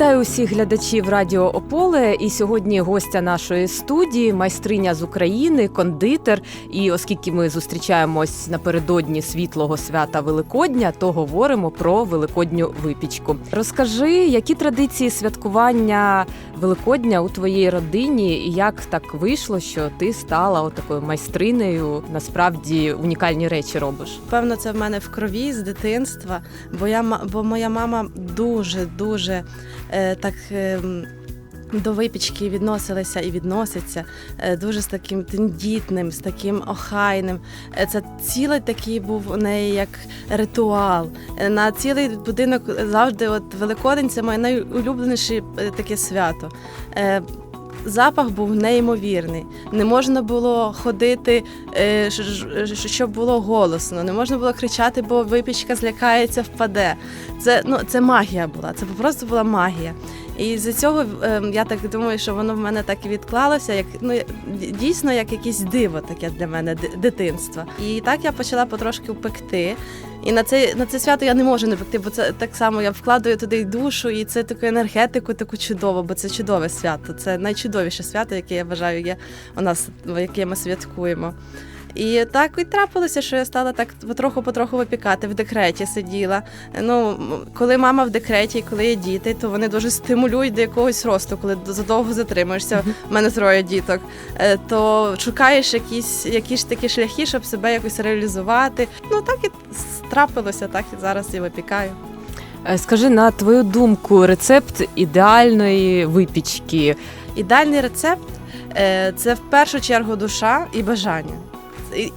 Вітаю усіх глядачів Радіо Ополе. І сьогодні гостя нашої студії, майстриня з України, кондитер. І оскільки ми зустрічаємось напередодні світлого свята Великодня, то говоримо про великодню випічку. Розкажи, які традиції святкування Великодня у твоїй родині, і як так вийшло, що ти стала отакою майстринею? Насправді унікальні речі робиш. Певно, це в мене в крові з дитинства, бо я бо моя мама дуже дуже так. е, до випічки відносилися і відноситься е, дуже з таким тендітним, з таким охайним. Е, Це цілий такий був у неї як ритуал. Е, На цілий будинок завжди, от Великодень, це моє найулюбленіше е, таке свято. Запах був неймовірний. Не можна було ходити, е, щоб було голосно, не можна було кричати, бо випічка злякається, впаде. Це, ну, це магія була, це просто була магія. І з цього е, я так думаю, що воно в мене так і відклалося, як ну дійсно як якесь диво таке для мене ди- дитинства. І так я почала потрошки пекти. І на це на це свято я не можу не пекти, бо це так само я вкладаю туди й душу, і це таку енергетику, таку чудову, бо це чудове свято. Це найчудовіше свято, яке я вважаю, є у нас, яке ми святкуємо. І так і трапилося, що я стала так потроху-потроху випікати. В декреті сиділа. Ну, коли мама в декреті, і коли є діти, то вони дуже стимулюють до якогось росту, коли задовго затримуєшся. У мене троє діток. Е, То шукаєш якісь, якісь такі шляхи, щоб себе якось реалізувати. Ну так і трапилося, так і зараз я випікаю. Е, Скажи на твою думку, рецепт ідеальної випічки. Ідеальний рецепт е, це в першу чергу душа і бажання.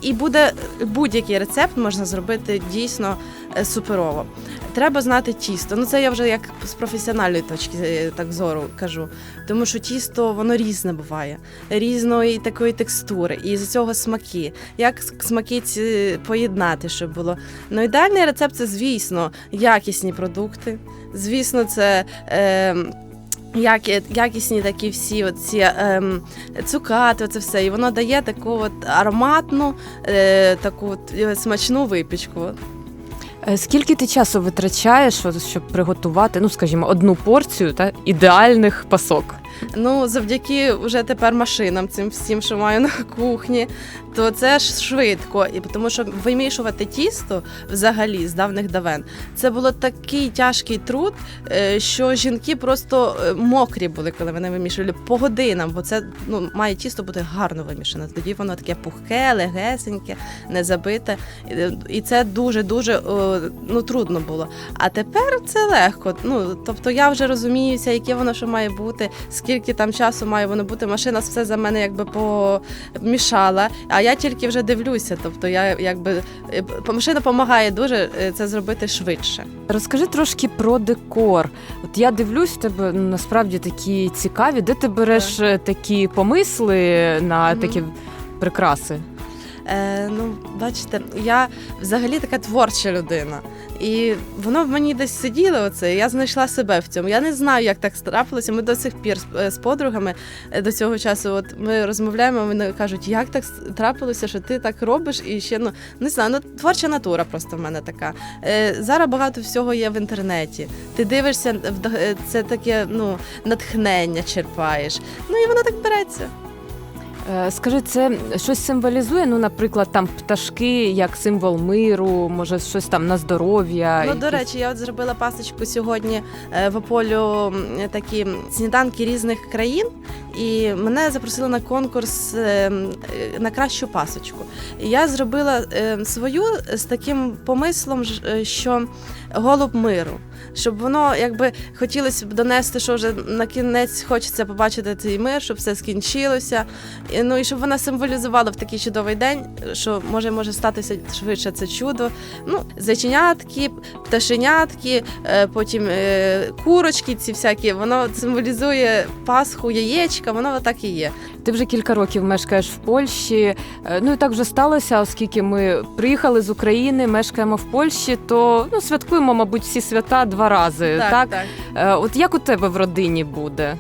І- буде будь-який рецепт можна зробити дійсно е, суперово. Треба знати тісто. Ну це я вже як з професіональної точки е, так зору кажу. Тому що тісто воно різне буває, різної такої текстури, і з цього смаки. Як смаки ці поєднати, щоб було. Ну ідеальний рецепт це, звісно, якісні продукти. Звісно, це. Е, якісні такі всі оці, ем, цукати, це все. І воно дає таку от ароматну, е, таку от, е, смачну випічку. Е, Скільки ти часу витрачаєш, щоб приготувати, ну скажімо, одну порцію та ідеальних пасок? Ну, завдяки вже тепер машинам, цим всім, що маю на кухні, то це ж швидко. І тому що вимішувати тісто взагалі з давних давен, це було такий тяжкий труд, е, що жінки просто е, мокрі були, коли вони вимішували по годинам, бо це ну, має тісто бути гарно вимішане. Тоді воно таке пухке, легесеньке, не забите. І- це дуже-дуже ну, трудно було. А тепер це легко. Ну, тобто я вже розуміюся, яке воно що має бути, скільки там часу має воно бути. Машина все за мене якби помішала, а я тільки вже дивлюся. Тобто я якби е, машина допомагає дуже е, це зробити швидше. Розкажи трошки про декор. От я дивлюсь, тебе насправді такі цікаві. Де ти береш так. такі помисли на такі прикраси? Е, ну, бачите, я взагалі така творча людина. І воно в мені десь сиділо оце. і Я знайшла себе в цьому. Я не знаю, як так трапилося. Ми до сих пір з- е, подругами е, до цього часу. От ми розмовляємо, вони кажуть, як так трапилося, що ти так робиш, і ще ну не знаю, ну творча натура просто в мене така. Е, зараз багато всього є в інтернеті. Ти дивишся, е, це таке ну натхнення черпаєш. Ну і воно так береться. Е, Скажи, це щось символізує? Ну, наприклад, там пташки як символ миру, може щось там на здоров'я. Ну, до речі, я от зробила пасочку сьогодні е, в Ополю такі сніданки різних країн, і мене запросили на конкурс е, на кращу пасочку. І я зробила свою з таким помислом, що голуб миру. Щоб воно якби хотілося б донести, що вже на кінець хочеться побачити цей мир, щоб все скінчилося. Ну і щоб вона символізувала в такий чудовий день, що може може статися швидше це чудо. Ну, зайченятки, пташенятки, е, потім е, курочки, ці всякі, воно символізує Пасху, яєчка, воно так і є. Ти вже кілька років мешкаєш в Польщі. Е, Ну і так вже сталося, оскільки ми приїхали з України, мешкаємо в Польщі, то ну святкуємо, мабуть, всі свята два рази. Так, так. Е, От як у тебе в родині буде?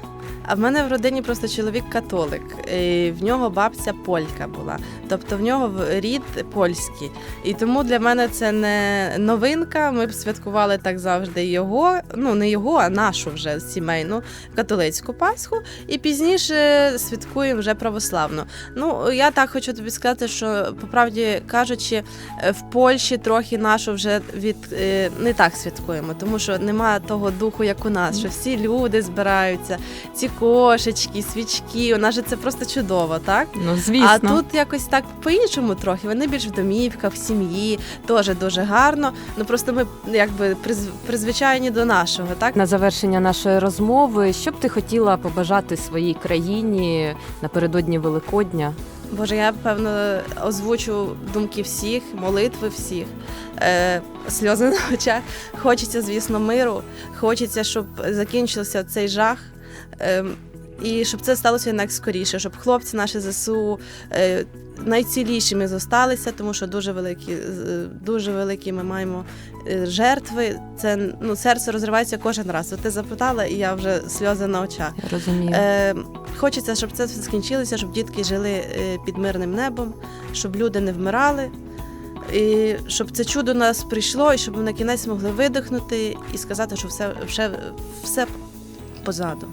А в мене в родині просто чоловік католик. І в нього бабця полька була. Тобто в нього рід польський. І тому для мене це не новинка. Ми б святкували так завжди його, ну не його, а нашу вже сімейну католицьку Пасху. І пізніше святкуємо вже православну. Ну я так хочу тобі сказати, що по правді кажучи, в Польщі трохи нашу вже від е, не так святкуємо, тому що немає того духу, як у нас, що всі люди збираються, ці кошечки, свічки. У нас же це просто чудово, так? Ну, звісно. А тут якось так по-іншому трохи. Вони більш в домівках, в сім'ї, теж дуже гарно. Ну просто ми якби призв- призвичайні до нашого, так? На завершення нашої розмови, що б ти хотіла побажати своїй країні напередодні Великодня? Боже, я певно озвучу думки всіх, молитви всіх, е, сльози на очах. Хочеться, звісно, миру. Хочеться, щоб закінчився цей жах. Е, і щоб це сталося як скоріше, щоб хлопці наші ЗСУ е, найцілішими зосталися, тому що дуже великі, з- дуже великі ми маємо е, жертви. Це ну, серце розривається кожен раз. От ти запитала, і я вже сльози на очах. Я розумію. Е, хочеться, щоб це все скінчилося, щоб дітки жили е, під мирним небом, щоб люди не вмирали, і щоб це чудо нас прийшло, і щоб ми на кінець могли видихнути і сказати, що все, все, все позаду.